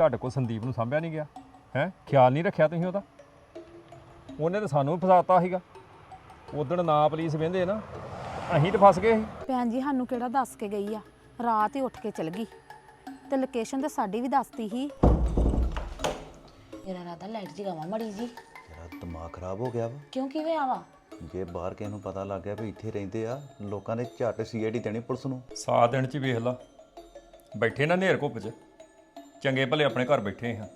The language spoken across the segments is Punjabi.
ਤੁਹਾਡੇ ਕੋਲ ਸੰਦੀਪ ਨੂੰ ਸਾਂਭਿਆ ਨਹੀਂ ਗਿਆ ਹੈ? ਖਿਆਲ ਨਹੀਂ ਰੱਖਿਆ ਤੁਸੀਂ ਉਹਦਾ? ਉਹਨੇ ਤਾਂ ਸਾਨੂੰ ਵੀ ਫਸਾਤਾ ਸੀਗਾ। ਉਦੋਂ ਨਾ ਪੁਲਿਸ ਵੇਂਦੇ ਨਾ ਅਸੀਂ ਤਾਂ ਫਸ ਗਏ ਸੀ। ਭੈਣ ਜੀ ਸਾਨੂੰ ਕਿਹੜਾ ਦੱਸ ਕੇ ਗਈ ਆ? ਰਾਤ ਹੀ ਉੱਠ ਕੇ ਚਲ ਗਈ। ਤੇ ਲੋਕੇਸ਼ਨ ਤੇ ਸਾਡੀ ਵੀ ਦੱਸਤੀ ਸੀ। ਮੇਰਾ ਰਾਦਾ ਲਾਈਟ ਜਗਾਵਾਂ ਮੜੀ ਜੀ। ਤੇਰਾ ਦਿਮਾਗ ਖਰਾਬ ਹੋ ਗਿਆ ਵਾ। ਕਿਉਂ ਕਿਵੇਂ ਆਵਾ ਜੇ ਬਾਹਰ ਕਿਸੇ ਨੂੰ ਪਤਾ ਲੱਗ ਗਿਆ ਵੀ ਇੱਥੇ ਰਹਿੰਦੇ ਆ ਲੋਕਾਂ ਨੇ ਝੱਟ ਸੀਆਈਡੀ ਦੇਣੀ ਪੁਲਿਸ ਨੂੰ। ਸਾਤ ਦਿਨ ਚ ਵੇਖ ਲਾ। ਬੈਠੇ ਨਾ ਨੇਰ ਘੁੱਪ ਚ। ਚੰਗੇ ਭਲੇ ਆਪਣੇ ਘਰ ਬੈਠੇ ਹਾਂ।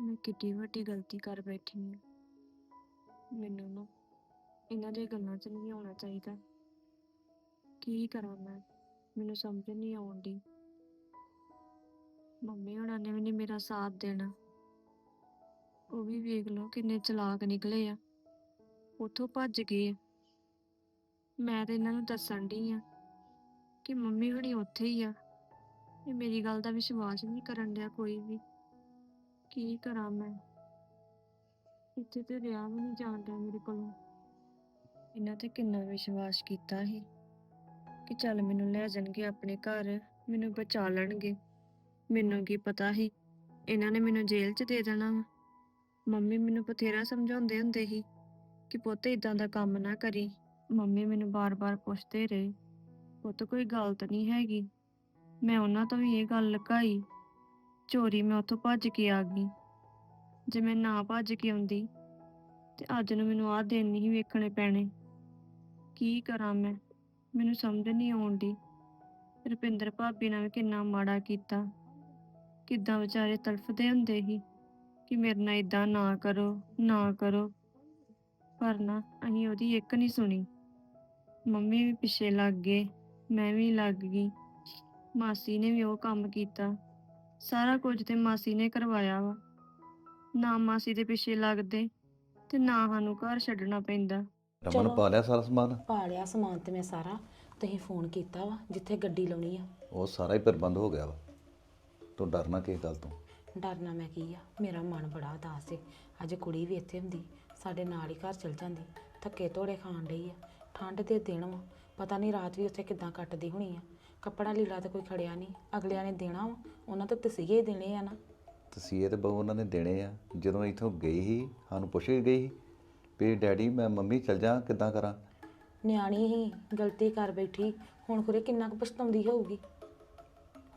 ਮੈਂ ਕਿੱਡੀ ਵੱਡੀ ਗਲਤੀ ਕਰ ਬੈਠੀ ਹਾਂ। ਮੈਨੂੰ ਨਾ ਇਹਨਾਂ ਦੀਆਂ ਗੱਲਾਂ 'ਚ ਨਹੀਂ ਆਉਣਾ ਚਾਹੀਦਾ। ਕੀ ਕਰਾਂ ਮੈਂ? ਮੈਨੂੰ ਸਮਝ ਨਹੀਂ ਆਉਂਦੀ ਮੰਮੀ ਹੋਣਾ ਨੇ ਵੀ ਨਹੀਂ ਮੇਰਾ ਸਾਥ ਦੇਣਾ। ਉਹ ਵੀ ਵੇਖ ਲਓ ਕਿੰਨੇ ਚਲਾਕ ਨਿਕਲੇ ਆ। ਉੱਥੋਂ ਭੱਜ ਗਏ ਆ। ਮੈਂ ਤੇ ਇਹਨਾਂ ਨੂੰ ਦੱਸਣ ਡਈ ਆ ਕਿ ਮੰਮੀ ਹੁਣੀ ਉੱਥੇ ਹੀ ਆ। ਇਹ ਮੇਰੀ ਗੱਲ ਦਾ ਵਿਸ਼ਵਾਸ ਨਹੀਂ ਕਰਨ ਡਿਆ ਕੋਈ ਵੀ। ਕੀ ਕਰਾਂ ਮੈਂ? ਇੱਥੇ ਤੇ ਰਿਹਾ ਵੀ ਨਹੀਂ ਜਾਂਦਾ ਮੇਰੇ ਕੋਲੋਂ। ਇਹਨਾਂ ਤੇ ਕਿੰਨਾ ਵਿਸ਼ਵਾਸ ਕੀਤਾ ਸੀ ਕਿ ਚੱਲ ਮੈਨੂੰ ਲੈ ਜਾਣਗੇ ਆਪਣੇ ਘਰ, ਮੈਨੂੰ ਬਚਾ ਲੈਣਗੇ। ਮੈਨੂੰ ਕੀ ਪਤਾ ਸੀ, ਇਹਨਾਂ ਨੇ ਮੈਨੂੰ ਜੇਲ੍ਹ 'ਚ ਦੇ ਦੇਣਾ ਵਾ। ਮੰਮੀ ਮੈਨੂੰ ਬਥੇਰਾ ਸਮਝਾਉਂਦੇ ਹੁੰਦੇ ਸੀ ਕਿ ਪੁੱਤ ਇਦਾਂ ਦਾ ਕੰਮ ਨਾ ਕਰੀ। ਮੰਮੀ ਮੈਨੂੰ ਬਾਰ-ਬਾਰ ਪੁੱਛਦੇ ਰਹੇ ਪੁੱਤ ਕੋਈ ਗਲਤ ਨਹੀਂ ਹੈਗੀ। ਮੈਂ ਉਹਨਾਂ ਤੋਂ ਵੀ ਇਹ ਗੱਲ ਲੁਕਾਈ, ਚੋਰੀ ਮੈਂ ਉੱਥੋਂ ਭੱਜ ਕੇ ਆ ਗਈ। ਜੇ ਮੈਂ ਨਾ ਭੱਜ ਕੇ ਆਉਂਦੀ, ਤੇ ਅੱਜ ਨੂੰ ਮੈਨੂੰ ਆਹ ਦਿਨ ਨਹੀਂ ਵੇਖਣੇ ਪੈਣੇ। ਕੀ ਕਰਾਂ ਮੈਂ? ਮੈਨੂੰ ਸਮਝ ਨਹੀਂ ਆਉਂਦੀ। ਰੁਪਿੰਦਰ ਭਾਬੀ ਨਾਲ ਵੀ ਕਿੰਨਾ ਮਾੜਾ ਕੀਤਾ। ਕਿੱਦਾਂ ਵਿਚਾਰੇ ਤੜਫਦੇ ਹੁੰਦੇ ਸੀ ਕਿ ਮੇਰੇ ਨਾਲ ਇਦਾਂ ਨਾ ਕਰੋ ਨਾ ਕਰੋ। ਪਰ ਨਾ, ਅਸੀਂ ਉਹਦੀ ਇੱਕ ਨਹੀਂ ਸੁਣੀ। ਮੰਮੀ ਵੀ ਪਿੱਛੇ ਲੱਗ ਗਏ ਮੈਂ ਵੀ ਲੱਗ ਗਈ। ਮਾਸੀ ਨੇ ਵੀ ਉਹ ਕੰਮ ਕੀਤਾ। ਸਾਰਾ ਕੁਝ ਤੇ ਮਾਸੀ ਨੇ ਕਰਵਾਇਆ ਵਾ। ਨਾ ਮਾਸੀ ਦੇ ਪਿੱਛੇ ਲੱਗਦੇ ਤੇ ਨਾ ਸਾਨੂੰ ਘਰ ਛੱਡਣਾ ਪੈਂਦਾ। ਰਮਨ ਚਲੋ। ਪਾ ਲਿਆ ਸਾਰਾ ਸਮਾਨ? ਪਾ ਲਿਆ ਸਮਾਨ ਤੇ ਮੈਂ ਸਾਰਾ ਤੁਸੀਂ ਫੋਨ ਕੀਤਾ ਵਾ ਜਿੱਥੇ ਗੱਡੀ ਲਾਉਣੀ ਆ। ਉਹ ਸਾਰਾ ਹੀ ਪ੍ਰਬੰਧ ਹੋ ਗਿਆ ਵਾ। ਤੂੰ ਡਰਨਾ ਕਿਸ ਗੱਲ ਤੋਂ। ਡਰਨਾ ਮੈਂ ਕੀ ਆ? ਮੇਰਾ ਮਨ ਬੜਾ ਉਦਾਸ ਸੀ। ਅੱਜ ਕੁੜੀ ਵੀ ਇੱਥੇ ਹੁੰਦੀ ਸਾਡੇ ਨਾਲ ਹੀ ਘਰ ਚਲ ਜਾਂਦੀ। ਥੱਕੇ ਧੋੜੇ ਖਾਣ ਡਈ ਆ। ਠੰਡ ਦੇ ਦਿਨ ਵਾ। ਪਤਾ ਨਹੀਂ ਰਾਤ ਵੀ ਉੱਥੇ ਕਿੱਦਾਂ ਕੱਟਦੀ ਹੋਣੀ ਆ। ਕੱਪੜਾ ਲੀੜਾ ਤੇ ਕੋਈ ਖੜਿਆ ਨਹੀਂ। ਅਗਲਿਆਂ ਨੇ ਦੇਣਾ ਵਾ। ਉਹਨਾਂ ਤੇ ਤਸੀਹੇ ਹੀ ਦੇਣੇ ਆ ਨਾ। ਤਸੀਹੇ ਤੇ ਬਹੁ ਉਹਨਾਂ ਨੇ ਦੇਣੇ ਆ। ਜਦੋਂ ਇੱਥੋਂ ਗਈ ਸੀ ਸਾਨੂੰ ਪੁੱਛ ਕੇ ਗਈ ਸੀ ਵੀ ਡੈਡੀ ਮੈਂ ਮੰਮੀ ਚਲ ਜਾ ਕਿੱਦਾਂ ਕਰਾਂ? ਨਿਆਣੀ ਹੀ ਗਲਤੀ ਕਰ ਬੈਠੀ। ਹੁਣ ਖੁਰੇ ਕਿੰਨਾ ਕੁ ਪਛਤਾਉਂਦੀ ਹੋਊਗੀ।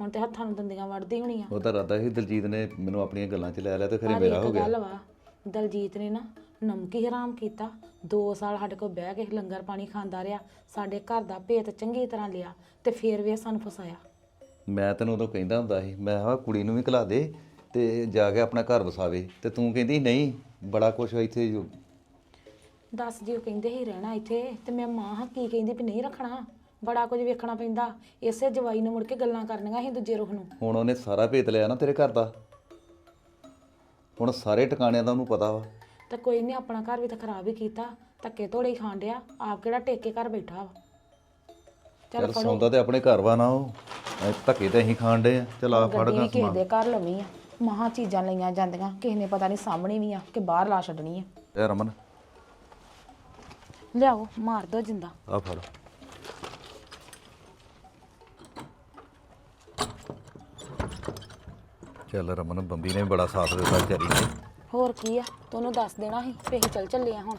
ਹੁਣ ਤੇ ਹੱਥਾਂ ਨੂੰ ਦੰਦੀਆਂ ਵੜਦੀ ਹੋਣੀ ਆ। ਉਹਦਾ ਇਰਾਦਾ ਸੀ ਦਲਜੀਤ ਨੇ ਮੈਨੂੰ ਆਪਣੀਆਂ ਗੱਲਾਂ 'ਚ ਲੈ ਲਿਆ ਤੇ ਖਰੇ ਪਰ ਮੇਰਾ ਹੋ ਇੱਕ ਗਿਆ। ਗੱਲ ਵਾ ਦਲਜੀਤ ਨੇ ਨਾ ਨਮਕੀ ਹਰਾਮ ਕੀਤਾ। 2 ਸਾਲ ਸਾਡੇ ਕੋਲ ਬਹਿ ਕੇ ਲੰਗਰ ਪਾਣੀ ਖਾਂਦਾ ਰਿਹਾ। ਸਾਡੇ ਘਰ ਦਾ ਭੇਤ ਚੰਗੀ ਤਰ੍ਹਾਂ ਲਿਆ ਤੇ ਫੇਰ ਵੀ ਇਹ ਸਾਨੂੰ ਫਸਾਇਆ। ਮੈਂ ਤੈਨੂੰ ਉਦੋਂ ਕਹਿੰਦਾ ਹੁੰਦਾ ਸੀ ਮੈਂ ਕਿਹਾ ਕੁੜੀ ਨੂੰ ਵੀ ਘਲਾ ਦੇ ਤੇ ਜਾ ਕੇ ਆਪਣਾ ਘਰ ਵਸਾਵੇ। ਤੇ ਤੂੰ ਕਹਿੰਦੀ ਨਹੀਂ ਬੜਾ ਕੁਛ ਇੱਥੇ ਜੋ- ਦੱਸ ਜੀ ਉਹ ਕਹਿੰਦੇ ਹੀ ਰਹਿਣਾ ਇੱਥੇ। ਤੇ ਮੈਂ ਮਾਂ ਹਾਂ ਕੀ ਕਹਿੰਦੀ ਵੀ ਨਹੀਂ ਰੱਖਣਾ। ਬੜਾ ਕੁਝ ਵੇਖਣਾ ਪੈਂਦਾ। ਇਸੇ ਜਵਾਈ ਨੂੰ ਮੁੜ ਕੇ ਗੱਲਾਂ ਕਰਨੀਆਂ ਸੀ ਦੂਜੇ ਰੁਖ ਨੂੰ। ਹੁਣ ਉਹਨੇ ਸਾਰਾ ਭੇਤ ਲਿਆ ਨਾ ਤੇਰੇ ਘਰ ਦਾ। ਹੁਣ ਸਾਰੇ ਟਿਕਾਣਿਆਂ ਦਾ ਉਹਨੂੰ ਪਤਾ ਵਾ। ਤੇ ਕੋਈ ਨਹੀਂ ਆਪਣਾ ਘਰ ਵੀ ਤਾਂ ਖਰਾਬ ਹੀ ਕੀਤਾ। ਧੱਕੇ ਧੋੜੇ ਹੀ ਖਾਣ ਡਿਆ। ਆਪ ਕਿਹੜਾ ਟੇਕੇ ਘਰ ਬੈਠਾ ਵਾ। ਚੱਲ ਫੜੋ। ਸੌਂਦਾ ਤੇ ਆਪਣੇ ਘਰ ਵਾ ਨਾ ਉਹ। ਐ ਧੱਕੇ ਤੇ ਅਸੀਂ ਖਾਣ ਡੇ ਆ। ਚਲ ਆ ਫੜ ਗੱਡੀ ਗਾ ਵੀ ਕਿਸੇ ਸਮਾਨ। ਦੇ ਘਰ ਲਵੀ ਆ। ਮਹਾ ਚੀਜ਼ਾਂ ਲਈਆਂ ਜਾਂਦੀਆਂ। ਕਿਸੇ ਨੇ ਪਤਾ ਨਹੀਂ ਸਾਹਮਣੇ ਵੀ ਆ ਕਿ ਬਾਹਰ ਲਾ ਛੱਡਣੀ ਆ। ਇਹ ਰਮਨ। ਲਿਆਓ ਮਾਰ ਦੋ ਜਿੰਦਾ। ਆ ਫੜ। ਚੱਲ ਰਮਨ ਬੰਬੀ ਨੇ ਵੀ ਬੜਾ ਸਾਥ ਦਿੱਤਾ ਵਿਚਾਰੀ ਨੇ। ਹੋਰ ਕੀ ਆ? ਤੁਹਾਨੂੰ ਦੱਸ ਦੇਣਾ ਸੀ ਵੀ ਅਸੀਂ ਚੱਲ ਚੱਲੇ ਆ ਹੁਣ।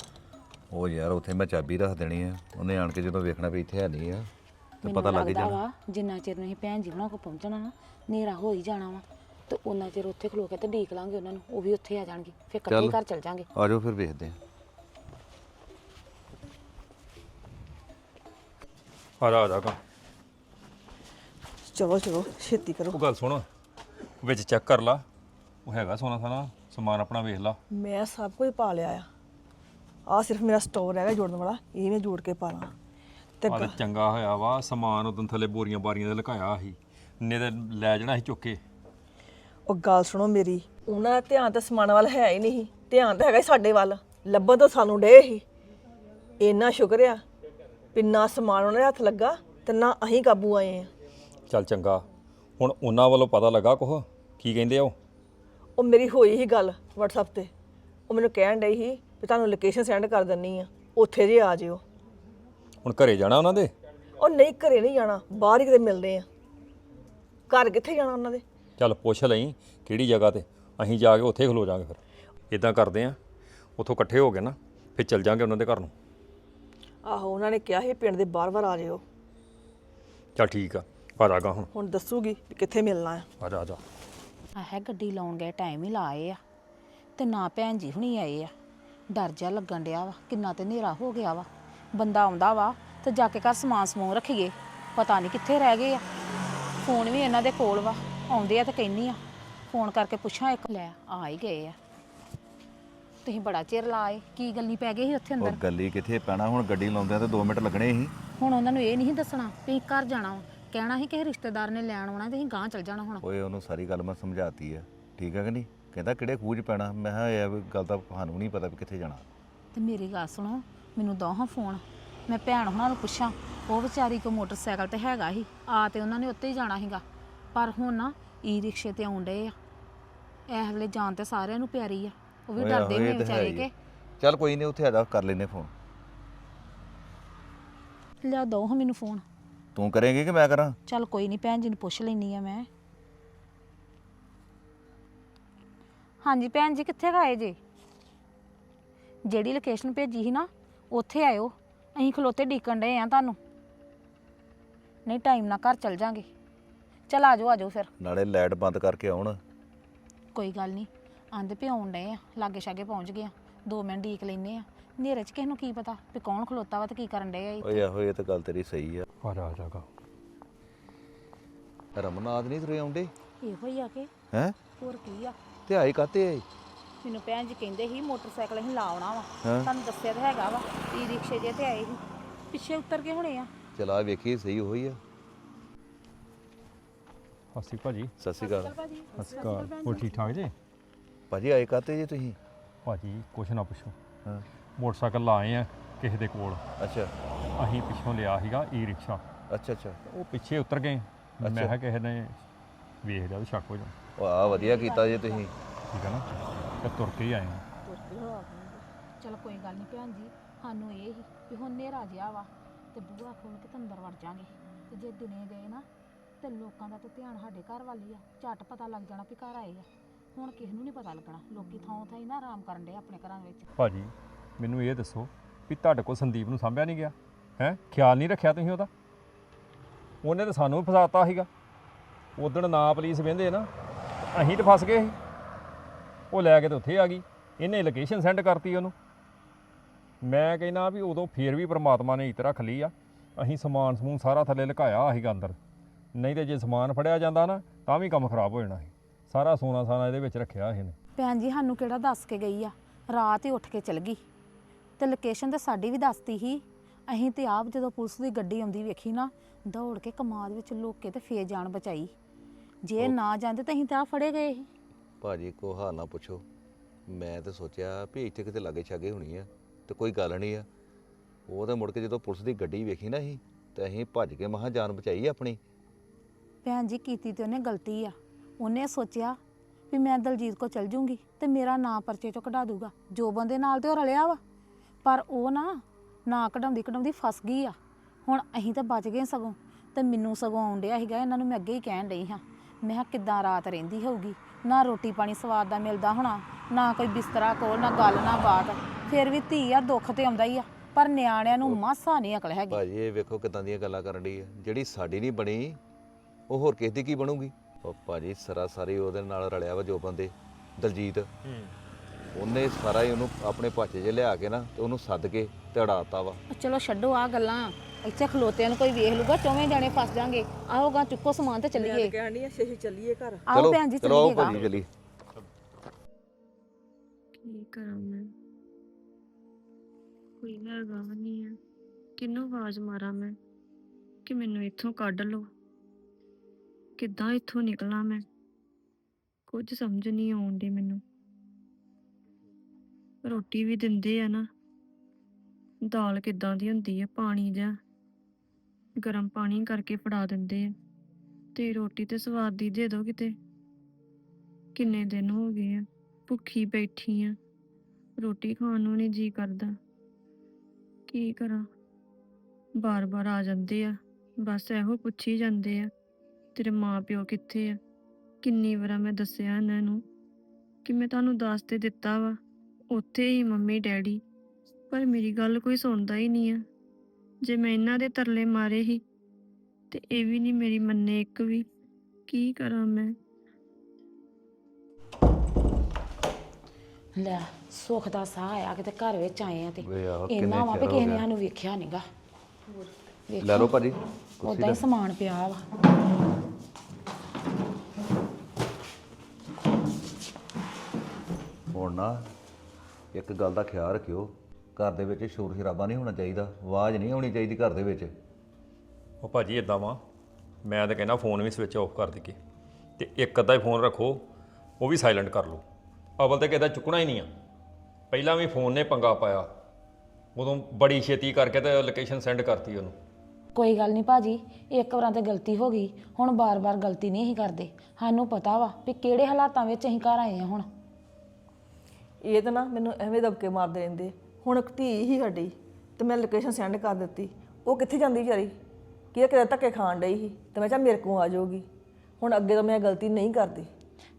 ਉਹ ਯਾਰ ਉੱਥੇ ਮੈਂ ਚਾਬੀ ਰੱਖ ਦੇਣੀ ਆ। ਉਹਨੇ ਆਣ ਕੇ ਜਦੋਂ ਵੇਖਣਾ ਵੀ ਇੱਥੇ ਹੈ ਨਹੀਂ ਆ ਤੇ ਪਤਾ ਲੱਗ ਲੱਗਦਾ ਜਾਣਾ। ਵਾ ਜਿੰਨਾ ਚਿਰ ਨੂੰ ਅਸੀਂ ਭੈਣ ਜੀ ਉਹਨਾਂ ਕੋਲ ਪਹੁੰਚਣਾ ਨਾ ਹਨੇਰਾ ਹੋ ਹੀ ਜਾਣਾ ਵਾ। ਤੇ ਉਹਨਾਂ ਚਿਰ ਉੱਥੇ ਖਲੋ ਕੇ ਤੇ ਢੀਕ ਲਾਂਗੇ ਉਹਨਾਂ ਨੂੰ ਉਹ ਵੀ ਉੱਥੇ ਆ ਜਾਣਗੇ। ਫਿਰ ਇਕੱਠੇ ਚੱਲ। ਘਰ ਚੱਲ ਜਾਾਂਗੇ। ਆ ਜਾਓ ਫਿਰ ਵੇਖਦੇ ਆ। ਆ ਜਾ ਆ ਜਾ ਚਲੋ ਚਲੋ ਛੇਤੀ ਕਰੋ। ਉਹ ਗੱਲ ਸੁਣ ਵਿੱਚ ਚੈੱਕ ਕਰ ਲਾ। ਉਹ ਹੈਗਾ ਸੋਨਾ ਸਾਨਾ ਸਮਾਨ ਆਪਣਾ ਵੇਖ ਲਾ। ਮੈਂ ਸਭ ਕੁਝ ਪਾ ਲਿਆ ਆ। ਆ ਸਿਰਫ ਮੇਰਾ ਸਟੋਰ ਹੈਗਾ ਜੋੜਨ ਵਾਲਾ ਇਹ ਮੈਂ ਜੋੜ ਕੇ ਪਾ ਲਾਂ ਤੇ ਤੇ ਚੰਗਾ ਹੋਇਆ ਵਾ ਸਮਾਨ ਉਦੋਂ ਥੱਲੇ ਬੋਰੀਆਂ ਬਾਰੀਆਂ ਦੇ ਲੁਕਾਇਆ ਸੀ ਨੇ ਤੇ ਲੈ ਜਾਣਾ ਸੀ ਚੁੱਕ ਕੇ। ਉਹ ਗੱਲ ਸੁਣੋ ਮੇਰੀ ਉਹਨਾਂ ਦਾ ਧਿਆਨ ਤਾਂ ਸਮਾਨ ਵੱਲ ਹੈ ਹੀ ਨਹੀਂ ਧਿਆਨ ਤਾਂ ਹੈਗਾ ਹੀ ਸਾਡੇ ਵੱਲ ਲੱਭਣ ਤਾਂ ਸਾਨੂੰ ਡੇ ਹੀ ਇੰਨਾ ਸ਼ੁਕਰ ਆ ਵੀ ਨਾ ਸਮਾਨ ਉਹਨਾਂ ਦੇ ਹੱਥ ਲੱਗਾ ਤੇ ਨਾ ਅਸੀਂ ਕਾਬੂ ਆਏ ਆ। ਚੱਲ ਚੰਗਾ ਹੁਣ ਉਹਨਾਂ ਵੱਲੋਂ ਪਤਾ ਲੱਗਾ ਕੁਛ ਕੀ ਕਹਿੰਦੇ ਆ ਉਹ? ਉਹ ਮੇਰੀ ਹੋਈ ਹੀ ਗੱਲ WhatsApp ਤੇ। ਉਹ ਮੈਨੂੰ ਕਹਿਣ ਡਈ ਸੀ ਵੀ ਤੁਹਾਨੂੰ ਲੋਕੇਸ਼ਨ ਸੈਂਡ ਕਰ ਦਿੰਨੀ ਆ। ਉੱਥੇ ਜੇ ਆ ਜਿਓ। ਹੁਣ ਘਰੇ ਜਾਣਾ ਉਹਨਾਂ ਦੇ? ਉਹ ਨਹੀਂ ਘਰੇ ਨਹੀਂ ਜਾਣਾ। ਬਾਹਰ ਹੀ ਕਿਤੇ ਮਿਲਦੇ ਆ। ਘਰ ਕਿੱਥੇ ਜਾਣਾ ਉਹਨਾਂ ਦੇ? ਚੱਲ ਪੁੱਛ ਲਈ ਕਿਹੜੀ ਜਗ੍ਹਾ ਤੇ। ਅਸੀਂ ਜਾ ਕੇ ਉੱਥੇ ਖਲੋ ਜਾਾਂਗੇ ਫਿਰ। ਇਦਾਂ ਕਰਦੇ ਆ। ਉੱਥੋਂ ਇਕੱਠੇ ਹੋ ਗਏ ਨਾ ਫਿਰ ਚੱਲ ਜਾਾਂਗੇ ਉਹਨਾਂ ਦੇ ਘਰ ਨੂੰ। ਆਹੋ ਉਹਨਾਂ ਨੇ ਕਿਹਾ ਸੀ ਪਿੰਡ ਦੇ ਬਾਰ-ਬਾਰ ਆ ਜਿਓ। ਚੱਲ ਠੀਕ ਆ। ਆ ਜਾਗਾ ਹੁਣ। ਹੁਣ ਦੱਸੂਗੀ ਵੀ ਕਿੱਥੇ ਮਿਲਣਾ ਆ। ਆ ਜਾ ਆ ਜਾ। ਆ ਹੈ ਗੱਡੀ ਲਾਉਣ ਗਏ ਟਾਈਮ ਹੀ ਲਾਏ ਆ। ਤੇ ਨਾ ਭੈਣ ਜੀ ਹੁਣੀ ਆਏ ਆ। ਡਰ ਜਾ ਲੱਗਣ ਡਿਆ ਵਾ ਕਿੰਨਾ ਤੇ ਹਨੇਰਾ ਹੋ ਗਿਆ ਵਾ। ਬੰਦਾ ਆਉਂਦਾ ਵਾ ਤੇ ਜਾ ਕੇ ਘਰ ਸਮਾਨ ਸਮੂਨ ਰੱਖੀਏ ਪਤਾ ਨਹੀਂ ਕਿੱਥੇ ਰਹਿ ਗਏ ਆ। ਫੋਨ ਵੀ ਇਹਨਾਂ ਦੇ ਕੋਲ ਵਾ ਆਉਂਦੇ ਆ ਤੇ ਕਹਿੰਨੀ ਆ ਫੋਨ ਕਰਕੇ ਪੁੱਛਾਂ ਇੱਕ। ਲੈ ਆ ਹੀ ਗਏ ਆ। ਤੁਸੀਂ ਬੜਾ ਚਿਰ ਲਾਏ ਕੀ ਗੱਲੀ ਪੈ ਗਈ ਸੀ ਉੱਥੇ ਉਹ ਅੰਦਰ ਗੱਲੀ ਕਿੱਥੇ ਪੈਣਾ ਹੁਣ ਗੱਡੀ ਲਾਉਂਦਿਆਂ ਤੇ 2 ਮਿੰਟ ਲੱਗਣੇ ਸੀ। ਹੁਣ ਉਹਨਾਂ ਨੂੰ ਇਹ ਨਹੀਂ ਦੱਸਣਾ ਵੀ ਘਰ ਜਾਣਾ ਵਾ। ਕਹਿਣਾ ਸੀ ਕਿਸੇ ਰਿਸ਼ਤੇਦਾਰ ਨੇ ਲੈਣ ਆਉਣਾ ਤੇ ਅਸੀਂ ਗਾਂ ਚੱਲ ਜਾਣਾ ਹੁਣ। ਓਏ ਉਹਨੂੰ ਸਾਰੀ ਗੱਲ ਮੈਂ ਸਮਝਾਤੀ ਆ। ਠੀਕ ਹੈ ਕਿ ਨਹੀਂ? ਕਹਿੰਦਾ ਕਿਹੜੇ 'ਚ ਪੈਣਾ? ਮੈਂ ਕਿਹਾ ਇਹ ਆ ਵੀ ਗੱਲ ਤਾਂ ਸਾਨੂੰ ਨਹੀਂ ਪਤਾ ਵੀ ਕਿੱਥੇ ਜਾਣਾ। ਤੇ ਮੇਰੀ ਗੱਲ ਸੁਣੋ ਮੈਨੂੰ ਦੋ ਹਾਂ ਫੋਨ। ਮੈਂ ਭੈਣ ਹੁਣਾਂ ਨੂੰ ਪੁੱਛਾਂ ਉਹ ਵਿਚਾਰੀ ਕੋ ਮੋਟਰਸਾਈਕਲ ਤੇ ਹੈਗਾ ਸੀ ਆ ਤੇ ਉਹਨਾਂ ਨੇ ਉੱਤੇ ਹੀ ਜਾਣਾ ਸੀਗਾ। ਪਰ ਹੁਣ ਨਾ ਈ ਰਿਕਸ਼ੇ ਤੇ ਆਉਣ ਡਏ ਆ। ਇਹ ਵੇਲੇ ਜਾਣ ਤੇ ਸਾਰਿਆਂ ਨੂੰ ਪਿਆਰੀ ਆ। ਉਹ ਵੀ ਓਏ ਆਹੋ, ਡਰਦੇ ਇਹ ਨੇ ਤਾਂ ਹੈ ਵਿਚਾਰੇ ਹੀ ਕਿ। ਆ। ਚੱਲ ਕੋਈ ਨਹੀਂ ਉੱਥੇ ਆ ਜਾ ਕਰ ਲੈਨੇ ਫੋਨ। ਲਿਆ ਦੋ ਹਾਂ ਮੈਨੂੰ ਫੋਨ। ਤੂੰ ਕਰੇਂਗੀ ਕਿ ਮੈਂ ਕਰਾਂ? ਚੱਲ ਕੋਈ ਨਹੀਂ ਭੈਣ ਜੀ ਨੂੰ ਪੁੱਛ ਲੈਣੀ ਆ ਮੈਂ। ਹਾਂਜੀ ਭੈਣ ਜੀ ਕਿੱਥੇ ਗਏ ਜੇ? ਜਿਹੜੀ ਲੋਕੇਸ਼ਨ ਭੇਜੀ ਸੀ ਨਾ ਉੱਥੇ ਆਇਓ। ਅਸੀਂ ਖਲੋਤੇ ਡੀਕਣ ਡਏ ਆ ਤੁਹਾਨੂੰ। ਨਹੀਂ ਟਾਈਮ ਨਾਲ ਘਰ ਚੱਲ ਜਾਾਂਗੇ। ਚਲ ਆਜੋ ਆਜੋ ਫਿਰ। ਨਾਲੇ ਲਾਈਟ ਬੰਦ ਕਰਕੇ ਆਉਣ। ਕੋਈ ਗੱਲ ਨਹੀਂ ਆਂਦੇ ਪੇ ਆਉਣ ਡਏ ਆ ਲਾਗੇ ਛਾਗੇ ਪਹੁੰਚ ਗਏ ਆ। 2 ਮਿੰਟ ਡੀਕ ਲੈਨੇ ਆ। ਹਨੇਰੇ 'ਚ ਕਿਸ ਨੂੰ ਕੀ ਪਤਾ ਵੀ ਕੌਣ ਖਲੋਤਾ ਵਾ ਤੇ ਕੀ ਕਰਨ ਡਏ ਆ ਇਹ। ਓਏ ਆਹੋ ਇਹ ਤਾਂ ਗੱਲ ਤੇਰੀ ਸਹੀ ਆ। ਆ ਜਾ ਆ ਜਾਗਾ ਰਮਨਾਦ ਨਹੀਂ ਤੁਰੇ ਆਉਂਦੇ? ਇਹੋ ਹੀ ਆ ਕਿ? ਹੈ? ਹੋਰ ਕੀ ਆ? ਤੇ ਆਏ ਕਾਤੇ ਆਏ? ਮੈਨੂੰ ਭੈਣ ਜੀ ਕਹਿੰਦੇ ਸੀ ਮੋਟਰਸਾਈਕਲ ਅਸੀਂ ਲਾਉਣਾ ਵਾ। ਹਾਂ। ਤੁਹਾਨੂੰ ਦੱਸਿਆ ਤਾਂ ਹੈਗਾ ਵਾ ਈ ਰਿਕਸ਼ੇ ਜੇ ਤੇ ਆਏ ਸੀ। ਪਿੱਛੇ ਉਤਰ ਕੇ ਹੋਣੇ ਆ। ਚਲਾ ਵੇਖੀ ਸਹੀ ਉਹੀ ਆ। ਹਸੀ ਭਾਜੀ ਸਤਿ ਸ਼੍ਰੀ ਅਕਾਲ। ਸਤਿ ਸ਼੍ਰੀ ਅਕਾਲ ਹੋਰ ਠੀਕ ਠਾਕ ਜੀ? ਭਾਜੀ ਆਏ ਕਾਤੇ ਜੀ ਤੁਸੀਂ? ਭਾਜੀ ਕੁਛ ਨਾ ਪੁੱਛੋ। ਹਾਂ। ਮੋਟਰਸਾਈਕਲ ਲਾਏ ਆ ਕਿਸੇ ਦੇ ਕੋਲ। ਅੱਛਾ। ਅਸੀਂ ਪਿੱਛੋਂ ਲਿਆ ਸੀਗਾ ਈ ਰਿਕਸ਼ਾ ਅੱਛਾ। ਅੱਛਾ ਉਹ ਪਿੱਛੇ ਉਤਰ ਗਏ। ਮੈਂ ਕਿਹਾ ਕਿਸੇ ਨੇ ਵੇਖ ਲਿਆ ਵੀ ਸ਼ੱਕ ਹੋ ਜਾ ਵਾਹ ਵਧੀਆ ਕੀਤਾ ਜੀ ਤੁਸੀਂ। ਠੀਕ ਹੈ ਨਾ? ਤੇ ਤੁਰ ਕੇ ਹੀ ਆਏ ਹਾਂ ਚਲ ਕੋਈ ਗੱਲ ਨਹੀਂ ਭੈਣ ਜੀ ਸਾਨੂੰ ਇਹ ਹੀ ਵੀ ਹੁਣ ਹਨੇਰਾ ਜਿਹਾ ਵਾ ਤੇ ਬੂਹਾ ਖੋਲ ਕੇ ਤੇ ਅੰਦਰ ਵੜ ਜਾਾਂਗੇ। ਤੇ ਜੇ ਦਿਨੇ ਗਏ ਨਾ ਤੇ ਲੋਕਾਂ ਦਾ ਤਾਂ ਧਿਆਨ ਸਾਡੇ ਘਰ ਵੱਲ ਹੀ ਆ। ਝਟ ਪਤਾ ਲੱਗ ਜਾਣਾ ਵੀ ਘਰ ਆਏ ਆ। ਹੁਣ ਕਿਸੇ ਨੂੰ ਨਹੀਂ ਪਤਾ ਲੱਗਣਾ। ਲੋਕੀ ਥਾਂ ਥਾਂ ਹੀ ਨਾ ਆਰਾਮ ਕਰਨ ਦੇ ਆਪਣੇ ਘਰਾਂ ਵਿੱਚ। ਭਾਜੀ ਮੈਨੂੰ ਇਹ ਦੱਸੋ ਵੀ ਤੁਹਾਡੇ ਕੋਲ ਸੰਦੀਪ ਨੂੰ ਸਾਂਭਿਆ ਨਹੀਂ ਗਿਆ, ਹੈ? ਖਿਆਲ ਨਹੀਂ ਰੱਖਿਆ ਤੁਸੀਂ ਉਹਦਾ? ਉਹਨੇ ਤਾਂ ਸਾਨੂੰ ਵੀ ਫਸਾਤਾ ਸੀਗਾ। ਉਦਣ ਨਾ ਪੁਲਿਸ ਵਹਿੰਦੇ ਨਾ, ਅਸੀਂ ਤਾਂ ਫਸ ਗਏ ਸੀ। ਉਹ ਲੈ ਕੇ ਤੇ ਉੱਥੇ ਆ ਗਈ। ਇਹਨੇ ਲੋਕੇਸ਼ਨ ਸੈਂਡ ਕਰਤੀ ਉਹਨੂੰ। ਮੈਂ ਕਹਿੰਦਾ ਵੀ ਉਦੋਂ ਫੇਰ ਵੀ ਪ੍ਰਮਾਤਮਾ ਨੇ ਇੱਤ ਰੱਖ ਲਈ ਆ। ਅਸੀਂ ਸਮਾਨ ਸਮੂਨ ਸਾਰਾ ਥੱਲੇ ਲੁਕਾਇਆ ਸੀਗਾ ਅੰਦਰ। ਨਹੀਂ ਤੇ ਜੇ ਸਮਾਨ ਫੜਿਆ ਜਾਂਦਾ ਨਾ, ਤਾਂ ਵੀ ਕੰਮ ਖਰਾਬ ਹੋ ਜਾਣਾ ਸੀ। ਸਾਰਾ ਸੋਨਾ ਸਾਨਾ ਇਹਦੇ ਵਿੱਚ ਰੱਖਿਆ ਸੀ ਇਹਨੇ। ਭੈਣ ਜੀ, ਸਾਨੂੰ ਕਿਹੜਾ ਦੱਸ ਕੇ ਗਈ ਆ? ਰਾਤ ਹੀ ਉੱਠ ਕੇ ਚਲ ਗਈ। ਤੇ ਲੋਕੇਸ਼ਨ ਤੇ ਸਾਡੀ ਵੀ ਦੱਸਤੀ ਸੀ। ਅਸੀਂ ਤੇ ਆਪ ਜਦੋਂ ਪੁਲਿਸ ਦੀ ਗੱਡੀ ਆਉਂਦੀ ਵੇਖੀ ਨਾ ਦੌੜ ਕੇ ਕਮਾਦ ਵਿੱਚ ਲੁੱਕ ਕੇ ਤੇ ਫੇਰ ਜਾਨ ਬਚਾਈ। ਜੇ ਨਾ ਜਾਂਦੇ ਤਾਂ ਅਸੀਂ ਤਾਂ ਫੜੇ ਗਏ। ਸੀ ਭਾਜੀ ਕੋ ਹਾਲ ਨਾ ਪੁੱਛੋ। ਮੈਂ ਤਾਂ ਸੋਚਿਆ ਵੀ ਇੱਥੇ ਕਿਤੇ ਲਾਗੇ ਛਾਗੇ ਹੋਣੀ ਆ ਤੇ ਕੋਈ ਗੱਲ ਨਹੀਂ ਆ। ਉਹ ਤਾਂ ਮੁੜ ਕੇ ਜਦੋਂ ਪੁਲਿਸ ਦੀ ਗੱਡੀ ਵੇਖੀ ਨਾ ਅਸੀਂ ਤੇ ਅਸੀਂ ਭੱਜ ਕੇ ਮਹਾ ਜਾਨ ਬਚਾਈ ਆਪਣੀ। ਭੈਣ ਜੀ ਕੀਤੀ ਤੇ ਉਹਨੇ ਗਲਤੀ ਆ। ਉਹਨੇ ਸੋਚਿਆ ਵੀ ਮੈਂ ਦਲਜੀਤ ਕੋ ਚਲ ਜੂੰਗੀ ਤੇ ਮੇਰਾ ਨਾਂ ਪਰਚੇ ਚੋਂ ਕਢਾ ਦੂਗਾ। ਜੋ ਬੰਦੇ ਨਾਲ ਤੇ ਉਹ ਰਲਿਆ ਵਾ। ਪਰ ਉਹ ਨਾ ਨਾਂ ਕਢਾਉਂਦੀ ਕਢਾਉਂਦੀ ਫਸ ਗਈ ਆ। ਹੁਣ ਅਸੀਂ ਤਾਂ ਬਚ ਗਏ ਸਗੋਂ ਤੇ ਮੈਨੂੰ ਸਗੋਂ ਆਉਣ ਡਿਆ ਸੀਗਾ ਇਹਨਾਂ ਨੂੰ ਮੈਂ ਅੱਗੇ ਹੀ ਕਹਿਣ ਡਈ ਹਾਂ। ਮੈਂ ਕਿਹਾ ਕਿੱਦਾਂ ਰਾਤ ਰਹਿੰਦੀ ਹੋਊਗੀ? ਨਾ ਰੋਟੀ ਪਾਣੀ ਸਵਾਦ ਦਾ ਮਿਲਦਾ ਹੋਣਾ ਨਾ ਕੋਈ ਬਿਸਤਰਾ ਕੋਲ ਨਾ ਗੱਲ ਨਾ ਬਾਤ। ਫਿਰ ਵੀ ਧੀ ਆ ਦੁੱਖ ਤੇ ਆਉਂਦਾ ਹੀ ਆ ਪਰ ਨਿਆਣਿਆਂ ਨੂੰ ਮਾਸਾ ਨਹੀਂ ਅਕਲ ਹੈਗੀ। ਭਾਜੀ ਇਹ ਵੇਖੋ ਕਿਦਾਂ ਦੀਆਂ ਗੱਲਾਂ ਕਰਨ ਡਈ ਆ। ਜਿਹੜੀ ਸਾਡੀ ਨਹੀਂ ਬਣੀ ਉਹ ਹੋਰ ਕਿਸ ਦੀ ਕੀ ਬਣੂਗੀ? ਉਹ ਭਾਜੀ ਸਰਾਸਰੀ ਉਹਦੇ ਨਾਲ ਰਲਿਆ ਵਾ ਜੋ ਬੰਦੇ ਦਲਜੀਤ। ਉਹਨੇ ਸਾਰਾ ਹੀ ਉਹਨੂੰ ਆਪਣੇ ਪਾਚੇ 'ਚ ਲਿਆ ਕੇ ਨਾ ਤੇ ਉਹਨੂੰ ਸੱਦ ਕੇ ਤੇ ਅੜਾਤਾ ਵਾ। ਚਲੋ ਛੱਡੋ ਆ ਗੱਲਾਂ। ਇੱਥੇ ਖਲੋਤਿਆਂ ਨੂੰ ਕੋਈ ਵੇਖ ਲੂਗਾ ਚੌਵੇਂ ਜਾਣੇ ਫਸ ਜਾਣਗੇ। ਆਓਗਾ ਚੁੱਕੋ ਸਮਾਨ ਤੇ ਚੱਲੀਏ। ਕਹਿਣ ਡਈ ਆ ਛੇਤੀ ਚੱਲੀਏ ਘਰ। ਆਓ ਭੈਣ ਜੀ ਚਲੋ ਆਓ ਚੱਲੀਏਗਾ ਭਾਜੀ ਚਲੀ ਕੀ ਕਰਾਂ ਮੈਂ? ਕੋਈ ਹੈਗਾ ਵੀ ਨਹੀਂ ਆ। ਕਿਹਨੂੰ ਆਵਾਜ਼ ਮਾਰਾਂ ਮੈਂ? ਕਿ ਮੈਨੂੰ ਇੱਥੋਂ ਕੱਢ ਲਓ। ਕਿੱਦਾਂ ਇੱਥੋਂ ਨਿਕਲਾਂ ਮੈਂ? ਕੁਝ ਸਮਝ ਨਹੀਂ ਆਉਂਦੀ ਮੈਨੂੰ। ਰੋਟੀ ਵੀ ਦਿੰਦੇ ਆ ਨਾ। ਦਾਲ ਕਿੱਦਾਂ ਦੀ ਹੁੰਦੀ ਹੈ ਪਾਣੀ ਜਾਂ ਗਰਮ ਪਾਣੀ ਕਰਕੇ ਫੜਾ ਦਿੰਦੇ ਆ। ਤੇ ਰੋਟੀ ਤੇ ਸਵਾਦ ਦੀ ਦੇ ਦਿਓ ਕਿਤੇ। ਕਿੰਨੇ ਦਿਨ ਹੋ ਗਏ ਆ, ਭੁੱਖੀ ਬੈਠੀ ਆ। ਰੋਟੀ ਖਾਣ ਨੂੰ ਨਹੀਂ ਜੀ ਕਰਦਾ। ਕੀ ਕਰਾਂ? ਬਾਰ-ਬਾਰ ਆ ਜਾਂਦੇ ਆ, ਬਸ ਇਹੋ ਪੁੱਛੀ ਜਾਂਦੇ ਆ, ਤੇਰੇ ਮਾਪਿਓ ਕਿੱਥੇ ਆ? ਕਿੰਨੀ ਵਾਰ ਮੈਂ ਦੱਸਿਆ ਇਹਨਾਂ ਨੂੰ ਕਿ ਮੈਂ ਤੁਹਾਨੂੰ ਦੱਸ ਤੇ ਦਿੱਤਾ ਵਾ। ਉੱਥੇ ਹੀ ਮੰਮੀ ਡੈਡੀ ਪਰ ਮੇਰੀ ਗੱਲ ਕੋਈ ਸੁਣਦਾ ਹੀ ਨਹੀਂ ਆ। ਜੇ ਮੈਂ ਇਹਨਾਂ ਦੇ ਤਰਲੇ ਮਾਰੇ ਹੀ ਤੇ ਇਹ ਵੀ ਨਹੀਂ ਮੇਰੀ ਮੰਨੇ ਇੱਕ ਵੀ ਕੀ ਕਰਾਂ ਮੈਂ? ਲੈ ਸੁੱਖ ਦਾ ਸਾਹ ਆਇਆ ਕਿਤੇ ਘਰ ਵਿੱਚ ਆਏ ਆ ਤੇ ਵੇ ਆਹ ਇੰਨਾ ਵਾ ਵੀ ਚਿਰ ਹੋ ਕਿਸੇ ਨੇ ਗਿਆ। ਸਾਨੂੰ ਵੇਖਿਆ ਨਹੀਂਗਾ ਲੈ ਲਓ ਭਾਜੀ ਉਦਾਂ ਹੀ ਸਮਾਨ ਪਿਆ ਵਾ। ਹੁਣ ਨਾ ਇੱਕ ਗੱਲ ਦਾ ਖਿਆਲ ਰੱਖਿਓ ਘਰ ਦੇ ਵਿੱਚ ਸ਼ੋਰ ਸ਼ਰਾਬਾ ਨਹੀਂ ਹੋਣਾ ਚਾਹੀਦਾ ਆਵਾਜ਼ ਨਹੀਂ ਆਉਣੀ ਚਾਹੀਦੀ ਘਰ ਦੇ ਵਿੱਚ। ਉਹ ਭਾਜੀ ਇਦਾਂ ਵਾ ਮੈਂ ਤਾਂ ਕਹਿੰਦਾ ਫੋਨ ਵੀ ਸਵਿਚ ਆਫ ਕਰ ਦੇਈਏ ਤੇ ਇੱਕ ਅੱਧਾ ਹੀ ਫੋਨ ਰੱਖੋ ਉਹ ਵੀ ਸਾਇਲੈਂਟ ਕਰ ਲਓ। ਅਵਲ ਤੇ ਕਿਦਾ ਚੁੱਕਣਾ ਹੀ ਨਹੀਂ ਆ। ਪਹਿਲਾਂ ਵੀ ਫੋਨ ਨੇ ਪੰਗਾ ਪਾਇਆ। ਉਦੋਂ ਬੜੀ ਛੇਤੀ ਕਰਕੇ ਤੇ ਲੋਕੇਸ਼ਨ ਸੈਂਡ ਕਰਤੀ ਉਹਨੂੰ। ਕੋਈ ਗੱਲ ਨਹੀਂ ਭਾਜੀ ਇੱਕ ਵਾਰਾਂ ਤੇ ਗਲਤੀ ਹੋ ਗਈ ਹੁਣ ਬਾਰ-ਬਾਰ ਗਲਤੀ ਨਹੀਂ ਅਸੀਂ ਕਰਦੇ। ਸਾਨੂੰ ਪਤਾ ਵਾ ਵੀ ਕਿਹੜੇ ਹਾਲਾਤਾਂ ਵਿੱਚ ਅਸੀਂ ਘਰ ਆਏ ਆ ਹੁਣ। ਇਹ ਤਾਂ ਨਾ ਮੈਨੂੰ ਐਵੇਂ ਦਬਕੇ ਮਾਰਦੇ ਰਹਿੰਦੇ। ਹੁਣ ਇੱਕ ਧੀ ਹੀ ਸਾਡੀ ਤੇ ਮੈਂ ਲੋਕੇਸ਼ਨ ਸੈਂਡ ਕਰ ਦਿੱਤੀ। ਉਹ ਕਿੱਥੇ ਜਾਂਦੀ ਵਿਚਾਰੀ? ਕੀ ਕਿਤੇ ਧੱਕੇ ਖਾਣ ਡਈ ਸੀ? ਤੇ ਮੈਂ ਕਿਹਾ ਮੇਰੇ ਕੋਲ ਆ ਜਾਊਗੀ। ਹੁਣ ਅੱਗੇ ਤੋਂ ਮੈਂ ਗਲਤੀ ਨਹੀਂ ਕਰਦੀ।